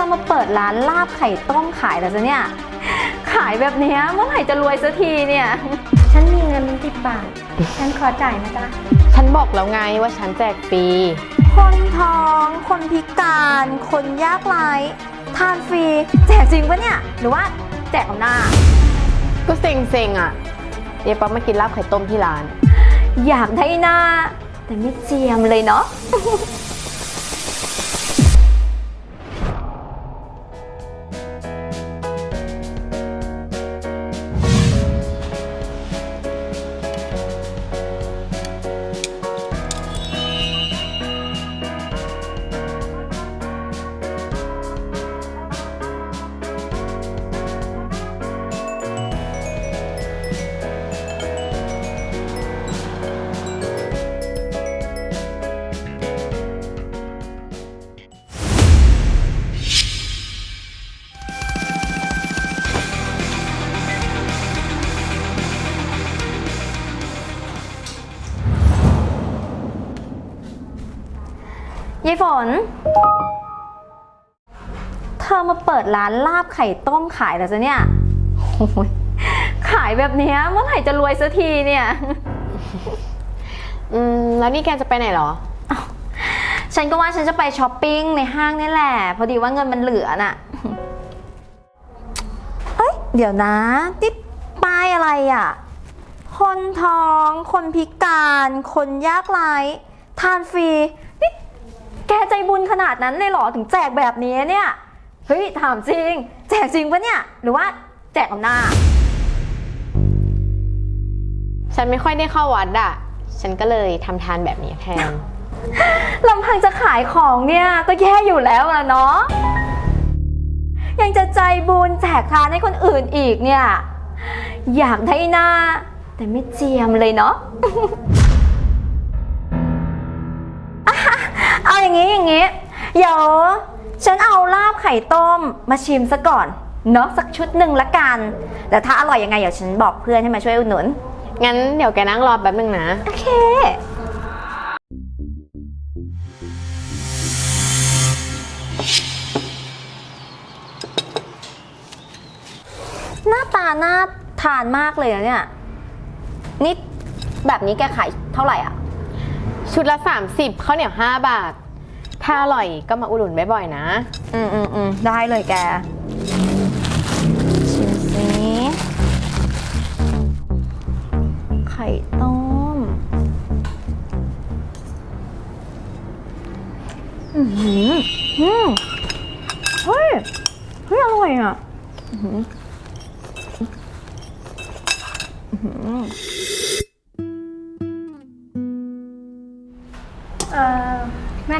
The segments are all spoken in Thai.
อมาเปิดร้านลาบไข่ต้มขายแล้วจ้ะเนี่ย ขายแบบเนี้ยเมื่อไหร่จะรวยสักทีเนี่ย ฉันมีเงินสิบบาท ฉันขอจ่ายนะจ๊ะ ฉันบอกแล้วไงว่าฉันแจกฟรี คนท้อง คนพิการ คนยากไร้ทานฟรี แจกจริงปะเนี่ย หรือว่าแจกกับหน้า ก็เซ็งๆอะเดี๋ยวป๊อปมากินลาบไข่ต้มที่ร้าน อยากได้หน้า แต่ไม่เจียมเลยเนาะ น เธอมาเปิดร้านลาบไข่ต้มขายแล้วจ้ะเนี่ยโอ้ยขายแบบเนี้ยเมื่อไหร่จะรวยสักทีเนี่ย อืม แล้วนี่แกจะไปไหนเหรอ ฉันก็ว่าฉันจะไปช้อปปิ้งในห้างนี่แหละ พอดีว่าเงินมันเหลือน่ะ เอ้ย เดี๋ยวนะนี่ป้ายอะไรอะ คนท้อง คนพิการ คนยากไร้ทานฟรีนี่ แกใจบุญขนาดนั้นเลยเหรอถึงแจกแบบนี้เนี่ย เฮ้ย ถามจริง แจกจริงปะเนี่ย หรือว่าแจกกับหน้าฉันไม่ค่อยได้เข้าวัดอะฉันก็เลยทำทานแบบนี้แทน ลำพังจะขายของเนี่ยก็แย่อยู่แล้วอะเนาะ ยังจะใจบุญแจกทานให้คนอื่นอีกเนี่ย อยากได้หน้า แต่ไม่เจียมเลยเนาะอะ อาอย่างนี้อย่างนี้ เดี๋ยวฉันเอาลาบไข่ต้มมาชิมซะก่อนเนาะสักชุดหนึ่งละกัน แต่ถ้าอร่อยยังไงเดี๋ยวฉันบอกเพื่อนให้มาช่วยอุดหนุน งั้นเดี๋ยวแกนั่งรอแป๊บนึงนะ โอเค หน้าตาน่าทานมากเลยนะเนี่ย นี่แบบนี้แกขายเท่าไหร่อะ ชุดละ 30ข้าวเหนียว 5 บาท ถ้าอร่อยก็มาอุดหนุนบ่อยๆนะ อืมอืมอืมได้เลยแก ชิมสิไข่ต้มอือหืออืมเฮ้ย เฮ้ย อร่อยอะ อื้อหืออื้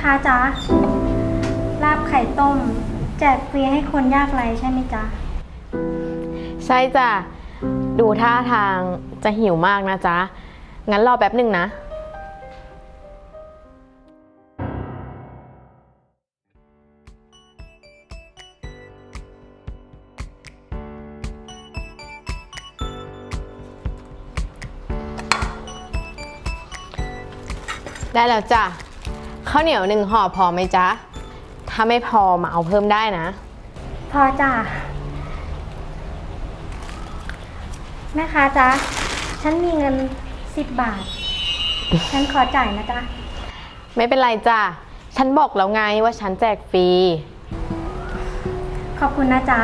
ค้าจ๊ะลาบไข่ต้ม แจกฟรีให้คนยากไร้ใช่ไหมจ๊ะ ใช่จ้ะ ดูท่าทางจะหิวมากนะจ๊ะ งั้นรอแป๊บหนึ่งนะ ได้แล้วจ้ะ ข้าวเหนียวหนึ่งห่อพอไหมจ๊ะ ถ้าไม่พอมาเอาเพิ่มได้นะ พอจ้ะแม่ค้าจ๊ะ ฉันมีเงินสิบบาท ฉันขอจ่ายนะจ๊ะ ไม่เป็นไรจ้ะ ฉันบอกแล้วไงว่าฉันแจกฟรี ขอบคุณนะจ๊ะ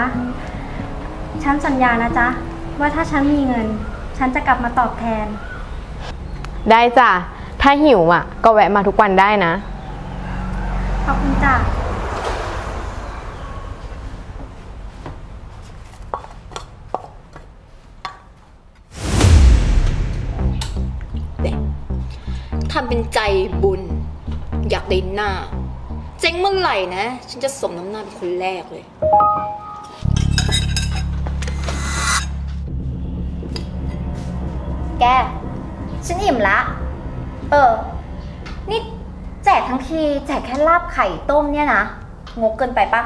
ฉันสัญญานะจ๊ะ ว่าถ้าฉันมีเงิน ฉันจะกลับมาตอบแทน ได้จ้ะ ถ้าหิวอะ ก็แวะมาทุกวันได้นะ ขอบคุณจ้ะ ทำเป็นใจบุญ อยากได้หน้า เจ๊งเมื่อไหร่นะ ฉันจะสมน้ำหน้าเป็นคนแรกเลย แก ฉันอิ่มละ เออ นี่ แจกทั้งทีแจกแค่ลาบไข่ต้มเนี่ยนะ งกเกินไปปะ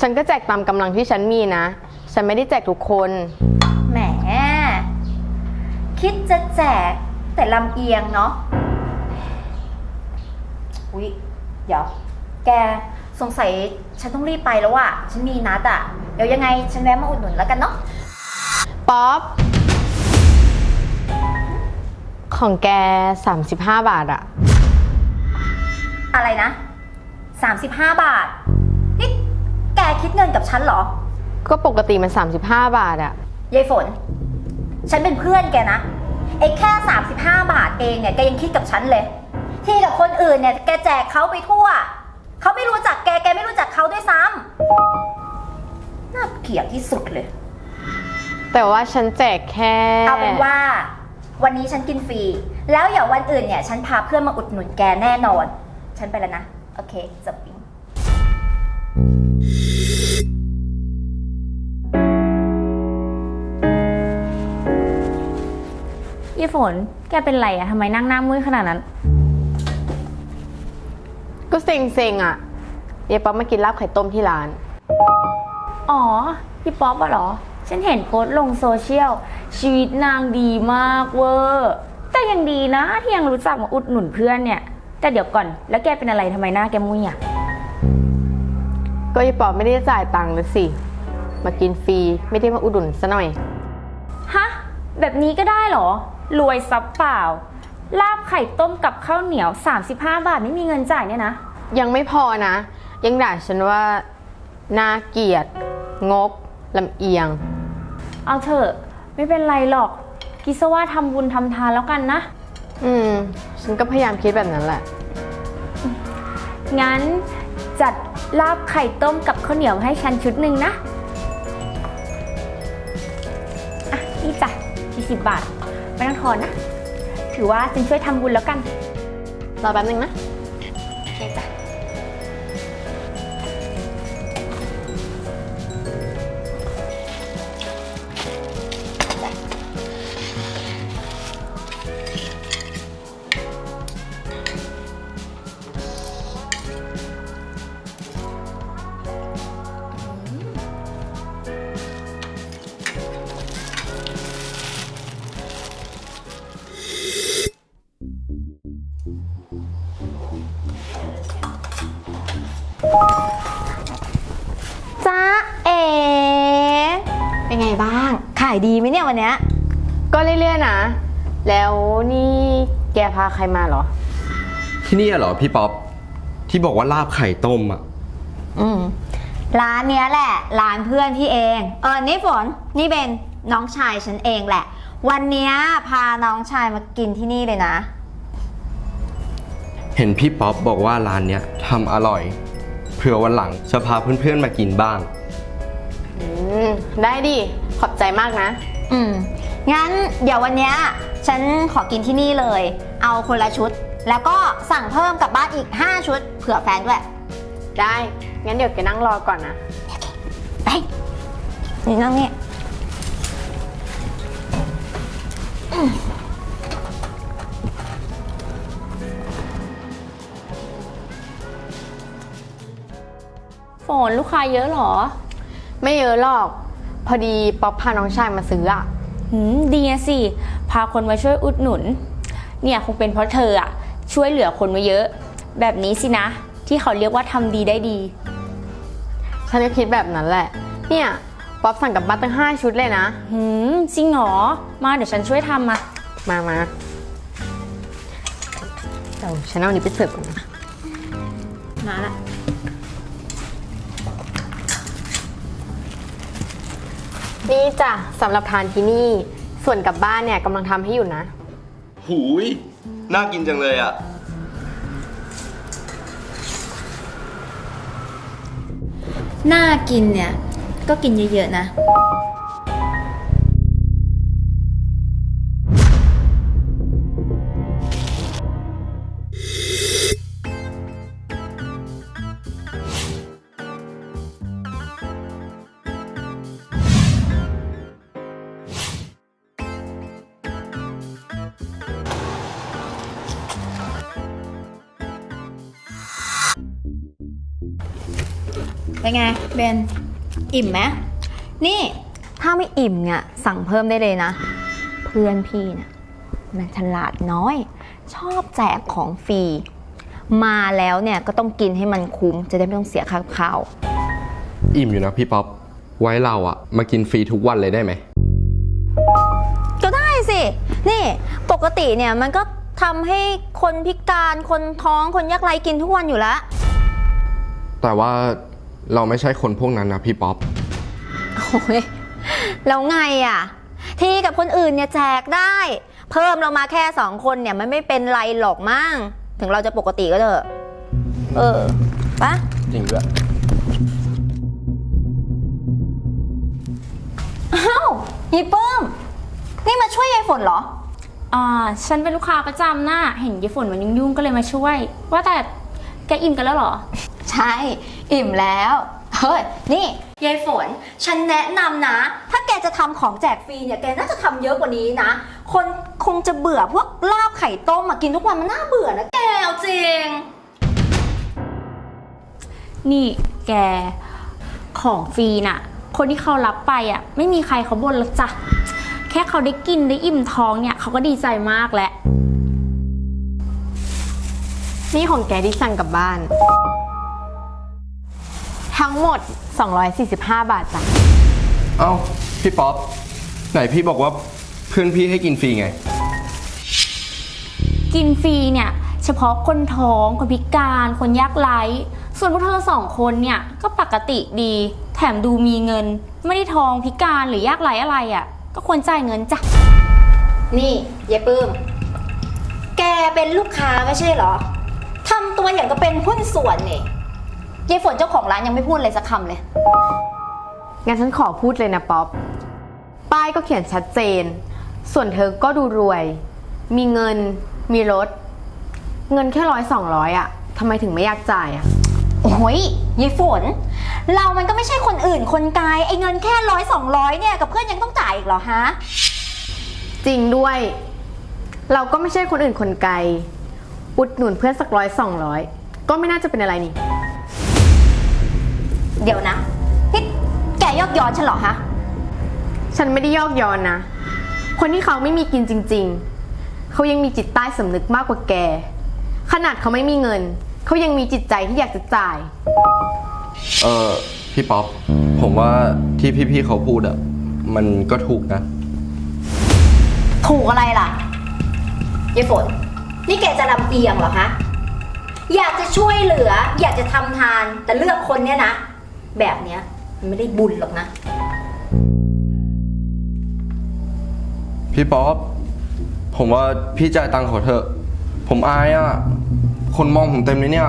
ฉันก็แจกตามกำลังที่ฉันมีนะ ฉันไม่ได้แจกทุกคน แหม คิดจะแจกแต่ลำเอียงเนาะอุ๊ยเดี๋ยว แกสงสัยฉันต้องรีบไปแล้วอะฉันมีนัดอะเดี๋ยวยังไงฉันแวะมาอุดหนุนแล้วกันเนาะป๊อป ของแก 35 บาทอะ อะไรนะ 35 บาท นี่แกคิดเงินกับฉันเหรอ ก็ปกติมัน 35 บาทอะยายฝน ฉันเป็นเพื่อนแกนะไอ้แค่ 35 บาทเองเนี่ย แกยังคิดกับฉันเลย ที่กับคนอื่นเนี่ย แกแจกเขาไปทั่ว เขาไม่รู้จักแก แกไม่รู้จักเขาด้วยซ้ำน่าเกลียดที่สุดเลย แต่ว่าฉันแจกแค่เอาเป็นว่า วันนี้ฉันกินฟรี แล้วเดี๋ยววันอื่นเนี่ย ฉันพาเพื่อนมาอุดหนุนแกแน่นอน ฉันไปแล้วนะ โอเคจบปิ๊งยี่ฝน แกเป็นไรอะทำไมนั่งหน้ามืดขนาดนั้น ก็เซ็งๆอะเยายป๊อปมากินลาบไข่ต้มที่ร้าน อ๋อพี่ป๊อปอะเหรอ ฉันเห็นโพสต์ลงโซเชียล ชีวิตนางดีมากเวอร์ แต่ยังดีนะที่ยังรู้จักมาอุดหนุนเพื่อนเนี่ย แต่เดี๋ยวก่อนแล้วแกเป็นอะไรทำไมหน้าแกมุ้ยอะก็เยายป๊อปไม่ได้จ่ายตังค์เลยสิ มากินฟรีไม่ได้มาอุดหนุนซะหน่อย ฮะ แบบนี้ก็ได้เหรอ รวยซับเปล่า ลาบไข่ต้มกับข้าวเหนียว 35 บาทไม่มีเงินจ่ายเนี่ยนะ ยังไม่พอนะ ยังด่าฉันว่าน่าเกลียด งกลำเอียง เอาเถอะ ไม่เป็นไรหรอก กิซะว่าทำบุญทำทานแล้วกันนะ อืม ฉันก็พยายามคิดแบบนั้นแหละ งั้นจัดลาบไข่ต้มกับข้าวเหนียวให้ฉันชุดหนึ่งนะ อะ นี่จ้ะ20บาท ไม่ต้องทอนนะ ถือว่าฉันช่วยทำบุญแล้วกัน รอแป๊บนึงนะ โอเคจ้ะ จ้าเอ๋เป็นไงบ้าง ขายดีไหมเนี่ยวันเนี้ยก็เรื่อยๆนะ แล้วนี่แกพาใครมาเหรอ ที่นี่เหรอพี่ป๊อปที่บอกว่าลาบไข่ต้มอะ อืมร้านเนี้ยแหละ ร้านเพื่อนพี่เอง เออ นี่ฝน นี่เป็นน้องชายฉันเองแหละ วันเนี้ยพาน้องชายมากินที่นี่เลยนะ เห็นพี่ป๊อปบอกว่าร้านเนี้ยทำอร่อย เผื่อวันหลังจะพาเพื่อนๆมากินบ้าง อืม ได้ดิ ขอบใจมากนะ อืม งั้นเดี๋ยววันเนี้ยฉันขอกินที่นี่เลย เอาคนละชุด แล้วก็สั่งเพิ่มกลับบ้านอีก 5 ชุด เผื่อแฟนด้วย ได้ งั้นเดี๋ยวแกนั่งรอก่อนนะ ไปนี่นั่งนี่ฝ นลูกค้าเยอะเหรอ ไม่เยอะหรอก พอดีป๊อปพาน้องชายมาซื้ออะหืมดีอะสิ พาคนมาช่วยอุดหนุน เนี่ยคงเป็นเพราะเธออะช่วยเหลือคนมาเยอะ แบบนี้สินะ ที่เขาเรียกว่าทำดีได้ดี ฉันก็คิดแบบนั้นแหละ เนี่ยป๊อปสั่งกลับบ้านตั้ง5ชุดเลยนะ หืมจริงเหรอ มาเดี๋ยวฉันช่วยทำมา มามาเดี๋ยวฉันเอาอันนี้ไปเสิร์ฟก่อนนะ มาละ นี่จ้ะสำหรับทานที่นี่ ส่วนกลับบ้านเนี่ยกำลังทำให้อยู่นะ หูย น่ากินจังเลยอะ น่ากินเนี่ย ก็กินเยอะๆนะ เป็นไงเบนอิ่มไหมนี่ถ้าไม่อิ่มเนี่ยสั่งเพิ่มได้เลยนะ เพื่อนพี่นะมันฉลาดน้อย ชอบแจกของฟรีมาแล้วเนี่ยก็ต้องกินให้มันคุ้มจะได้ไม่ต้องเสียค่ากับข้าวอิ่มอยู่นะพี่ป๊อปไว้เราอะมากินฟรีทุกวันเลยได้ไหมก็ได้สิ นี่ปกติเนี่ยมันก็ทำให้คนพิการคนท้องคนยากไร้กินทุกวันอยู่แล้ว แต่ว่า เราไม่ใช่คนพวกนั้นนะพี่ป๊อป โอ้ยแล้วไงอะ ที่กับคนอื่นเนี่ยแจกได้ เพิ่มเรามาแค่สองคนเนี่ยมันไม่เป็นไรหรอกมั้งถึงเราจะปกติก็เถอะ เออปะจริงด้วยอ้าวยีปื้ม นี่มาช่วยยายฝนเหรอ อ่าฉันเป็นลูกค้าประจำน่ะเห็นยายฝนมันยุ่งๆก็เลยมาช่วย ว่าแต่แกอิ่มกันแล้วเหรอ ใช่ อิ่มแล้ว เฮ้ย นี่ยายฝน ฉันแนะนำนะ ถ้าแกจะทำของแจกฟรีเนี่ย แกน่าจะทำเยอะกว่านี้นะ คนคงจะเบื่อพวกลาบไข่ต้มมากินทุกวันมันน่าเบื่อนะแกเอาจริง นี่แกของฟรีน่ะ คนที่เขารับไปอะ ไม่มีใครเขาบ่นหรอกจ้ะ แค่เขาได้กินได้อิ่มท้องเนี่ยเขาก็ดีใจมากแล้ว นี่ของแกที่สั่งกลับบ้าน ทั้งหมด 245 บาทจ้ะ เอ้า พี่ป๊อป ไหนพี่บอกว่าเพื่อนพี่ให้กินฟรีไง กินฟรีเนี่ย เฉพาะคนท้อง คนพิการ คนยากไร้ ส่วนพวกเธอสองคนเนี่ย ก็ปกติดี แถมดูมีเงิน ไม่ได้ท้องพิการหรือยากไร้อะไรอะ่ะ ก็ควรจ่ายเงินจ้ะ นี่ยายปื้ม แกเป็นลูกค้าไม่ใช่เหรอ ทำตัวอย่างก็เป็นหุ้นส่วนนี่ ยายฝนเจ้าของร้านยังไม่พูดเลยสักคำเลย งั้นฉันขอพูดเลยนะป๊อป ป้ายก็เขียนชัดเจน ส่วนเธอก็ดูรวย มีเงิน มีรถ เงินแค่ร้อยสองร้อยอะทำไมถึงไม่อยากจ่ายอะโอ้ยยายฝน เรามันก็ไม่ใช่คนอื่นคนไกลไอ้เงินแค่ร้อยสองร้อยเนี่ยกับเพื่อนยังต้องจ่ายอีกเหรอฮะ จริงด้วย เราก็ไม่ใช่คนอื่นคนไกล อุดหนุนเพื่อนสักร้อยสองร้อยก็ไม่น่าจะเป็นอะไรนี่ เดี๋ยวนะนี่แกยอกย้อนฉันเหรอฮะฉันไม่ได้ยอกย้อนนะ คนที่เขาไม่มีกินจริง ๆ เขายังมีจิตใต้สำนึกมากกว่าแก ขนาดเขาไม่มีเงิน เขายังมีจิตใจที่อยากจะจ่าย เออพี่ป๊อปผมว่าที่พี่ๆเขาพูดอะมันก็ถูกนะ ถูกอะไรล่ะยายฝน นี่แกจะลำเอียงเหรอฮะอยากจะช่วยเหลือ อยากจะทำทาน แต่เลือกคนเนี้ยนะ แบบเนี้ยมันไม่ได้บุญหรอกนะ พี่ป๊อปผมว่าพี่จ่ายตังค์เขาเถอะ ผมอายอะคนมองผมเต็มเลยเนี่ย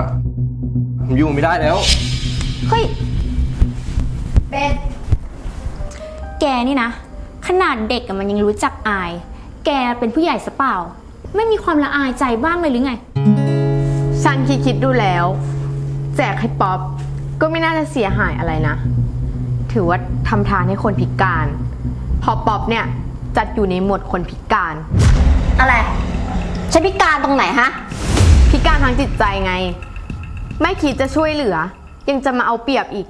ผมอยู่ไม่ได้แล้ว เฮ้ย เบนแกนี่นะ ขนาดเด็กอะมันยังรู้จักอาย แกเป็นผู้ใหญ่สเปล่า ไม่มีความละอายใจบ้างเลยหรือไง ฉันคิดคิดๆดูแล้ว แจกให้ป๊อป ก็ไม่น่าจะเสียหายอะไรนะ ถือว่าทำทานให้คนพิการเพอป๊อปเนี่ย จัดอยู่ในหมวดคนพิการ อะไรฉันพิการตรงไหนฮะ พิการทางจิตใจไง ไม่คิดจะช่วยเหลือ ยังจะมาเอาเปรียบอีก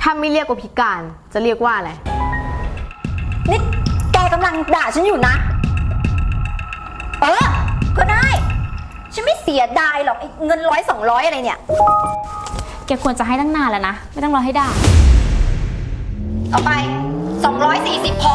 ถ้าไม่เรียกว่าพิการจะเรียกว่าอะไร นี่แกกำลังด่าฉันอยู่นะ เออ ก็ได้ ฉันไม่เสียดายหรอกไอ้เงินร้อยสองร้อยอะไรเนี่ย แกควรจะให้ตั้งนานแล้วนะ ไม่ต้องรอให้ด่าเอาไป 240 พอ